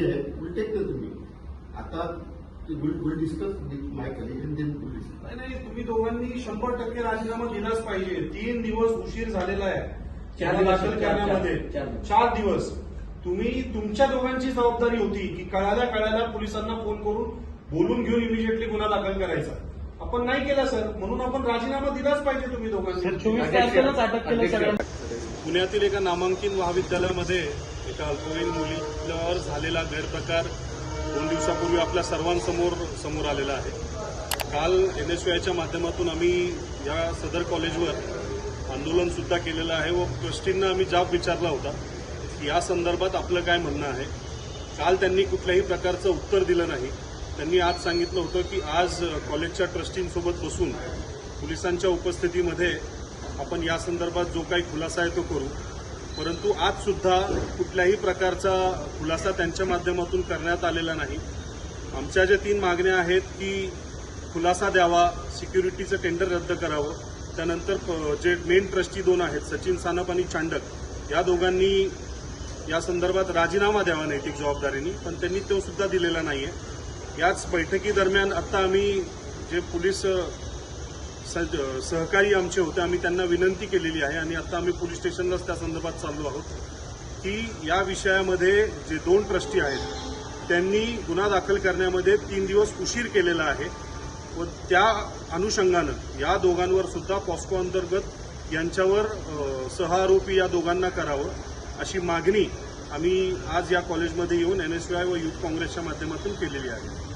दोन्ही आहेत will take तुम्ही. आता will discuss my colleague and then will discuss नाही नाही तुम्ही दोघांनी शंभर टक्के राजीनामा दिलाच पाहिजे. तीन दिवस उशीर झालेला आहे. दिवस, दाखल करण्यामध्ये. चार- दिवस. तुम्ही तुमच्या दोघांची जबाबदारी होती की कळाल्या कळाल्या पोलिसांना फोन करून बोलून घेऊन इमिजिएटली गुन्हा दाखल करायचा. आपण नाही केला सर म्हणून आपण राजीनामा दिलाच पाहिजे तुम्ही दोघांनी. चोवीस तारखेलाच अटक केलं सगळ्यांना पुण्यातील एका नामांकित महाविद्यालयामध्ये एका अल्पवयीन मुलीवर झालेला गैरप्रकार दोन दिवसापूर्वी आपल्या सर्वांसमोर समोर आलेला आहे. काल एन एस आयच्या माध्यमातून आम्ही या सदर कॉलेजवर आंदोलनसुद्धा केलेलं आहे व ट्रस्टींना आम्ही जाब विचारला होता की या संदर्भात आपलं काय म्हणणं आहे. काल त्यांनी कुठल्याही प्रकारचं उत्तर दिलं नाही. त्यांनी आज सांगितलं होतं की आज कॉलेजच्या ट्रस्टींसोबत बसून पोलिसांच्या उपस्थितीमध्ये आपण या संदर्भात जो काही खुलासा आहे तो करू. परंतु आज सुद्धा कुठल्याही प्रकारचा खुलासा त्यांच्या माध्यमातून करण्यात आलेला नाही. आमच्या ज्या तीन मागण्या आहेत की खुलासा द्यावा सिक्युरिटीचं टेंडर रद्द करावं त्यानंतर जे मेन ट्रस्टी दोन आहेत सचिन सानप आणि चांडक या दोघांनी या संदर्भात राजीनामा द्यावा नैतिक जबाबदारीने पण त्यांनी तो सुद्धा दिलेला आहे याच बैठकीदरम्यान आत्ता आम्ही जे पोलीस सहकारी आमचे होते. आम्ही त्यांना विनंती केलेली आहे आणि आता आम्ही पोलीस स्टेशनलाच त्या संदर्भात चाललो आहोत की या विषयामध्ये जे दोन ट्रस्टी आहेत त्यांनी गुन्हा दाखल करण्यामध्ये तीन दिवस उशीर केलेला आहे व त्या अनुषंगानं या दोघांवर सुद्धा पॉस्को अंतर्गत यांच्यावर सहआरोपी या दोघांना करावं अशी मागणी आम्ही आज या कॉलेजमध्ये येऊन एन एस व युथ काँग्रेसच्या माध्यमातून केलेली आहे.